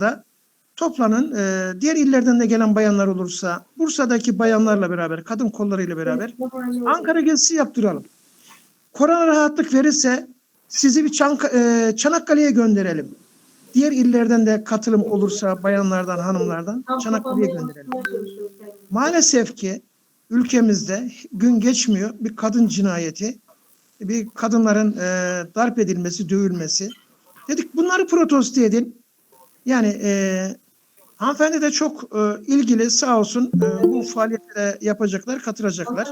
da toplanın. Ee, diğer illerden de gelen bayanlar olursa Bursa'daki bayanlarla beraber, kadın kollarıyla beraber Ankara gezisi yaptıralım. Korona rahatlık verirse sizi bir Çank- e, Çanakkale'ye gönderelim. Diğer illerden de katılım olursa bayanlardan, hanımlardan Çanakkale'ye gönderelim. Maalesef ki ülkemizde gün geçmiyor bir kadın cinayeti, bir kadınların e, darp edilmesi, dövülmesi. Dedik bunları protesto edin. Yani e, hanımefendi de çok e, ilgili sağ olsun e, bu faaliyetlere yapacaklar, katılacaklar.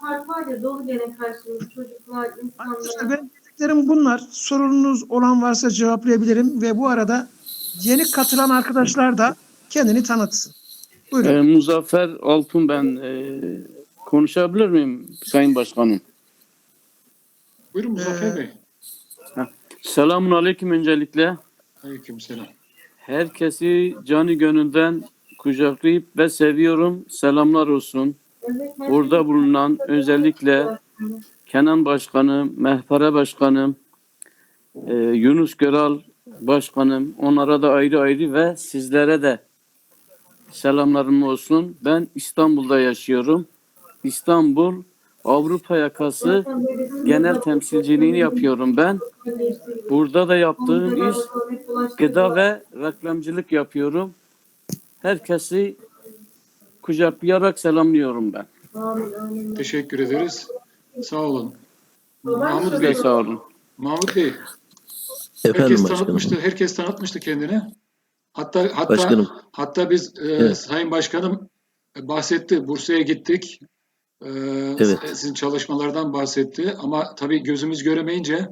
Park var ya dolu gene karşımızda çocuklar, Arkadaşlar insanlar. benim dediklerim bunlar. Sorununuz olan varsa cevaplayabilirim ve bu arada yeni katılan arkadaşlar da kendini tanıtsın. Buyurun. Ee, Muzaffer Altun ben. Ee, konuşabilir miyim Sayın Başkanım? Buyurun Muzaffer Ee, Bey. Selamun Aleyküm öncelikle. Herkesi canı gönülden kucaklayıp ve seviyorum. Selamlar olsun. Burada bulunan özellikle Kenan Başkanım, Mehpare Başkanım, e, Yunus Göral Başkanım, onlara da ayrı ayrı ve sizlere de selamlarım olsun. Ben İstanbul'da yaşıyorum. İstanbul Avrupa yakası genel temsilciliğini yapıyorum ben. Burada da yaptığım iş gıda ve reklamcılık yapıyorum. Herkesi kucaklayarak selamlıyorum ben. Teşekkür ederiz. Sağ olun. Mahmut Bey, sağ olun. Mahmut Bey. Efendim herkes başkanım. tanıtmıştı, herkes tanıtmıştı kendini. Hatta hatta Başkanım. hatta biz e, Evet. Sayın Başkanım bahsetti. Bursa'ya gittik. E, Evet. Sizin çalışmalardan bahsetti. Ama tabii gözümüz göremeyince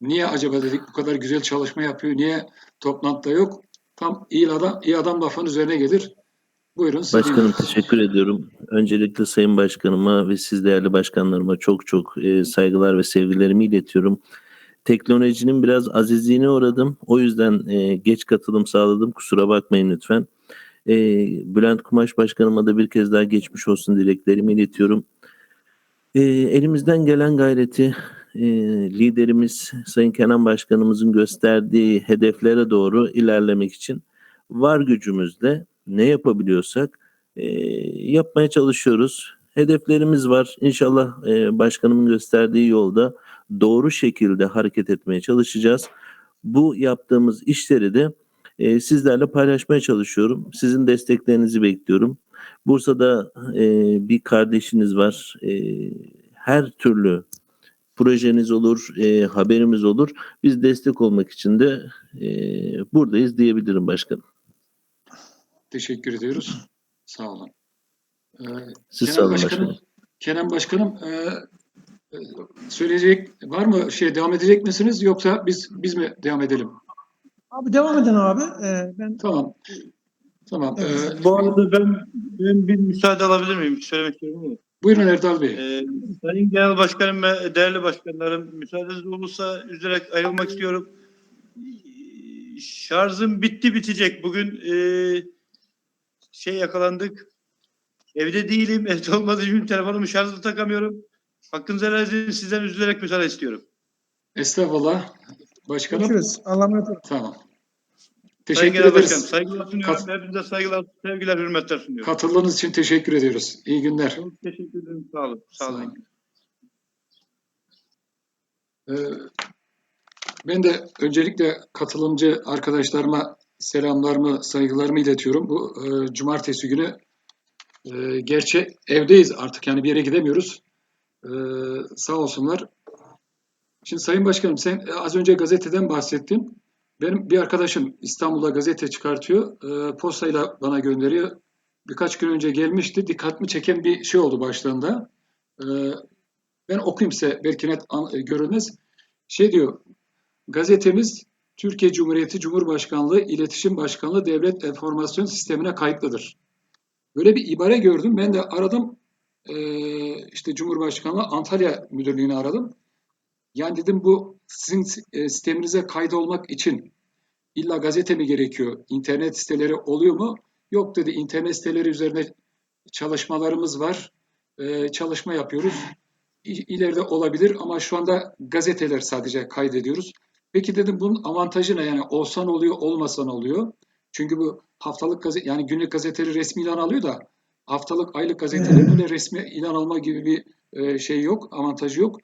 niye acaba dedik bu kadar güzel çalışma yapıyor? Niye toplantıda yok? Tam iyi adam, iyi adam lafın üzerine gelir. Buyurun. Başkanım teşekkür ediyorum. Öncelikle Sayın Başkanıma ve siz değerli başkanlarıma çok çok e, saygılar ve sevgilerimi iletiyorum. Teknolojinin biraz azizliğine uğradım. O yüzden e, geç katılım sağladım. Kusura bakmayın lütfen. E, Bülent Kumaş Başkanıma da bir kez daha geçmiş olsun dileklerimi iletiyorum. E, elimizden gelen gayreti e, liderimiz Sayın Kenan Başkanımızın gösterdiği hedeflere doğru ilerlemek için var gücümüzle ne yapabiliyorsak e, yapmaya çalışıyoruz. Hedeflerimiz var. İnşallah e, başkanımın gösterdiği yolda doğru şekilde hareket etmeye çalışacağız. Bu yaptığımız işleri de e, sizlerle paylaşmaya çalışıyorum. Sizin desteklerinizi bekliyorum. Bursa'da e, bir kardeşiniz var. E, her türlü projeniz olur, e, haberimiz olur. Biz destek olmak için de e, buradayız diyebilirim başkanım. Teşekkür ediyoruz. Sağ olun. Ee, Siz Kenan sağ olun Başkanım, başkanım. Kenan Başkanım e, e, söyleyecek var mı şey devam edecek misiniz yoksa biz biz mi devam edelim? Abi devam edin abi. Ee, ben Tamam. Tamam. Evet. Ee, Bu arada ben, ben bir müsaade alabilir miyim? Söylemek istiyorum buyurun Erdal Bey. Ee, Sayın Genel Başkanım ve değerli başkanlarım müsaadeniz olursa üzülerek ayrılmak istiyorum. Şarjım bitti bitecek. Bugün e, şey yakalandık. Evde değilim. Evde olmadığım için telefonumu şarjlı takamıyorum. Hakkınızı helal edin. Sizden üzülerek müsaade istiyorum. Estağfurullah. Başkanım. görüşürüz. Allah'a emanet olun. Tamam. Teşekkür Başkanım ederiz. saygılar sunuyorum. Kat- Hepinize saygılar, sevgiler, hürmetler sunuyorum. Katıldığınız için teşekkür ediyoruz. İyi günler. Çok teşekkür ederim. Sağ olun. Sağ olun. Ee, Ben de öncelikle katılımcı arkadaşlarıma selamlarımı, saygılarımı iletiyorum. Bu e, cumartesi günü e, gerçi evdeyiz artık yani bir yere gidemiyoruz. E, sağ olsunlar. Şimdi Sayın Başkanım sen e, az önce gazeteden bahsettin. Benim bir arkadaşım İstanbul'da gazete çıkartıyor. E, postayla bana gönderiyor. Birkaç gün önce gelmişti. Dikkatimi çeken bir şey oldu başlığında. E, ben okuyayım size belki net e, görünmez. Şey diyor, gazetemiz Türkiye Cumhuriyeti Cumhurbaşkanlığı İletişim Başkanlığı Devlet Enformasyon Sistemi'ne kayıtlıdır. Böyle bir ibare gördüm. Ben de aradım. Eee, işte Cumhurbaşkanlığı Antalya Müdürlüğü'nü aradım. Yani dedim bu sizin e, sisteminize kaydolmak için illa gazete mi gerekiyor? İnternet siteleri oluyor mu? Yok dedi. İnternet siteleri üzerine çalışmalarımız var. Eee, çalışma yapıyoruz. İleride olabilir ama şu anda gazeteler sadece kaydediyoruz. Peki dedim bunun avantajı ne? Yani olsan oluyor, olmasan oluyor. Çünkü bu haftalık gazete yani günlük gazeteleri resmi ilan alıyor da haftalık, aylık gazeteleri böyle resmi ilan alma gibi bir e, şey yok, avantajı yok.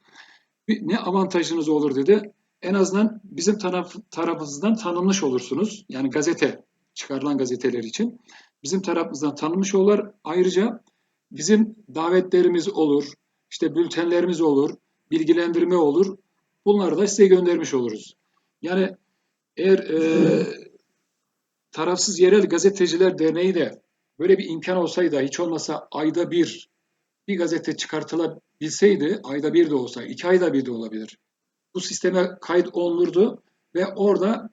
Ne avantajınız olur dedi. En azından bizim taraf, tarafımızdan tanınmış olursunuz. Yani gazete, çıkarılan gazeteler için. Bizim tarafımızdan tanınmış olurlar. Ayrıca bizim davetlerimiz olur, işte bültenlerimiz olur, bilgilendirme olur. Bunları da size göndermiş oluruz. Yani eğer e, Tarafsız Yerel Gazeteciler Derneği de böyle bir imkan olsaydı hiç olmasa ayda bir bir gazete çıkartılabilseydi ayda bir de olsa iki ayda bir de olabilir. Bu sisteme kayıt olunurdu ve orada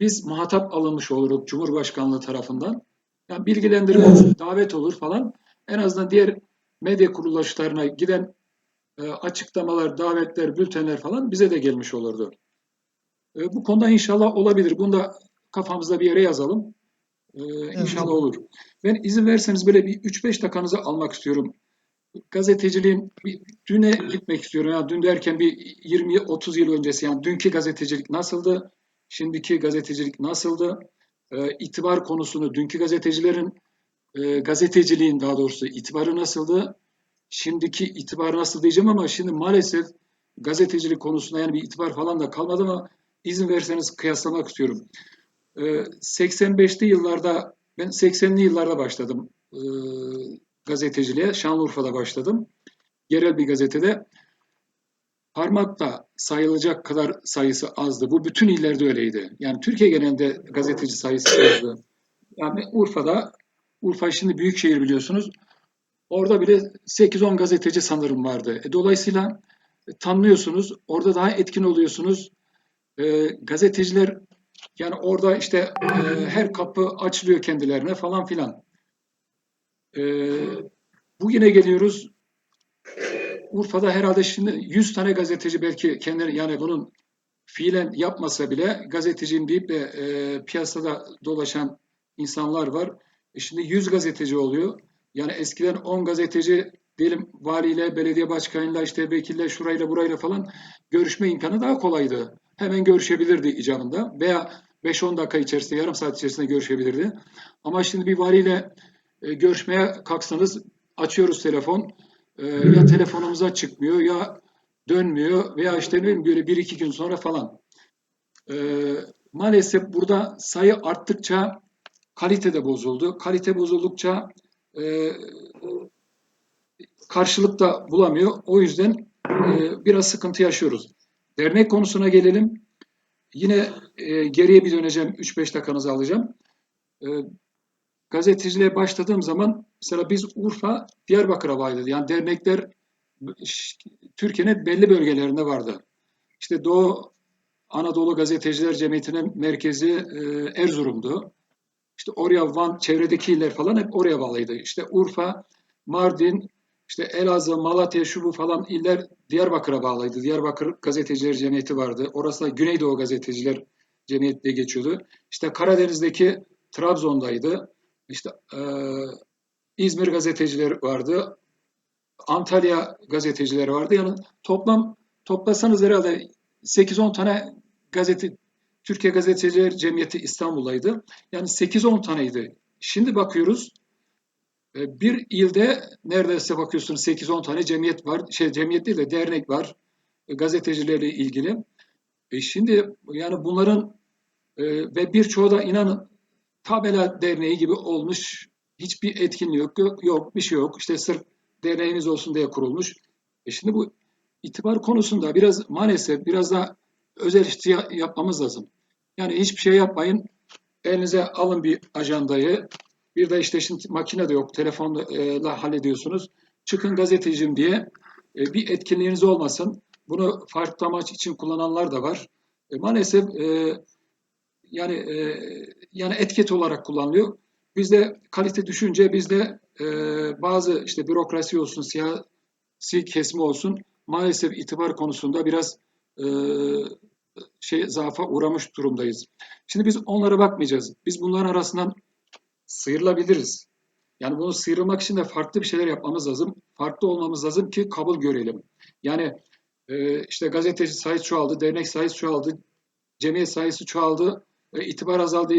biz muhatap alınmış olurduk Cumhurbaşkanlığı tarafından. Yani bilgilendirme olur, davet olur falan. En azından diğer medya kuruluşlarına giden e, açıklamalar, davetler, bültenler falan bize de gelmiş olurdu. E, bu konuda inşallah olabilir. Bunu da kafamızda bir yere yazalım. E, inşallah olur. Ben izin verseniz böyle bir 3-5 dakikanızı almak istiyorum. Gazeteciliğin bir düne gitmek istiyorum. Yani dün derken bir 20-30 yıl öncesi yani dünkü gazetecilik nasıldı? Şimdiki gazetecilik nasıldı? E, itibar konusunu, dünkü gazetecilerin e, gazeteciliğin daha doğrusu itibarı nasıldı? Şimdiki itibar nasıl diyeceğim ama şimdi maalesef gazetecilik konusunda yani bir itibar falan da kalmadı ama izin verseniz kıyaslamak istiyorum. E, 85'li yıllarda ben 80'li yıllarda başladım e, gazeteciliğe. Şanlıurfa'da başladım. Yerel bir gazetede parmakla sayılacak kadar sayısı azdı. Bu bütün illerde öyleydi. Yani Türkiye genelinde gazeteci sayısı azdı. Yani Urfa'da, Urfa şimdi büyük şehir biliyorsunuz. Orada bile 8-10 gazeteci sanırım vardı. E, dolayısıyla tanınıyorsunuz. Orada daha etkin oluyorsunuz. E, gazeteciler yani orada işte e, her kapı açılıyor kendilerine falan filan. E, bugüne geliyoruz. Urfa'da herhalde şimdi 100 tane gazeteci belki kendileri yani bunun fiilen yapmasa bile gazeteciyim deyip de e, piyasada dolaşan insanlar var. E şimdi 100 gazeteci oluyor. Yani eskiden 10 gazeteci diyelim valiyle, belediye başkanıyla, işte vekille, şurayla, burayla falan görüşme imkanı daha kolaydı. Hemen görüşebilirdi icabında veya 5-10 dakika içerisinde, yarım saat içerisinde görüşebilirdi. Ama şimdi bir valiyle e, görüşmeye kalksanız açıyoruz telefon. E, ya telefonumuza çıkmıyor ya dönmüyor veya işte ne böyle bir iki gün sonra falan. E, maalesef burada sayı arttıkça kalite de bozuldu. Kalite bozuldukça e, karşılık da bulamıyor. O yüzden e, biraz sıkıntı yaşıyoruz. Dernek konusuna gelelim. Yine e, geriye bir döneceğim. 3-5 dakikanızı alacağım. E, gazeteciliğe başladığım zaman mesela biz Urfa, Diyarbakır'a bağlıydı. Yani dernekler Türkiye'nin belli bölgelerinde vardı. İşte Doğu Anadolu Gazeteciler Cemiyeti'nin merkezi e, Erzurum'du. İşte oraya Van, çevredeki iller falan hep oraya bağlıydı. İşte Urfa, Mardin, işte Elazığ, Malatya, şu bu falan iller Diyarbakır'a bağlıydı. Diyarbakır Gazeteciler Cemiyeti vardı. Orası da Güneydoğu Gazeteciler Cemiyeti diye geçiyordu. İşte Karadeniz'deki Trabzon'daydı. İşte e, İzmir gazeteciler vardı. Antalya gazetecileri vardı. Yani toplam toplasanız herhalde 8-10 tane gazete Türkiye Gazeteciler Cemiyeti İstanbul'daydı. Yani 8-10 taneydi. Şimdi bakıyoruz e, bir ilde neredeyse bakıyorsunuz 8-10 tane cemiyet var. Şey cemiyet değil de dernek var. e, Gazetecilerle ilgili. E şimdi yani bunların e, ve birçoğu da inanın tabela derneği gibi olmuş. Hiçbir etkinliği yok, yok, bir şey yok. İşte sırf derneğimiz olsun diye kurulmuş. E şimdi bu itibar konusunda biraz maalesef biraz da özel işti yapmamız lazım. Yani hiçbir şey yapmayın. Elinize alın bir ajandayı. Bir de işte şimdi makine de yok. Telefonla hallediyorsunuz. Çıkın gazetecim diye e, bir etkinliğiniz olmasın. Bunu farklı amaç için kullananlar da var. E, maalesef e, yani e, yani etiket olarak kullanılıyor. Bizde kalite düşünce bizde e, bazı işte bürokrasi olsun, siyasi kesme olsun maalesef itibar konusunda biraz e, şey zaafa uğramış durumdayız. Şimdi biz onlara bakmayacağız. Biz bunların arasından sıyrılabiliriz. Yani bunu sıyrılmak için de farklı bir şeyler yapmamız lazım. Farklı olmamız lazım ki kabul görelim. Yani e, işte gazeteci sayısı çoğaldı, dernek sayısı çoğaldı. cemiyet sayısı çoğaldı, itibar azaldı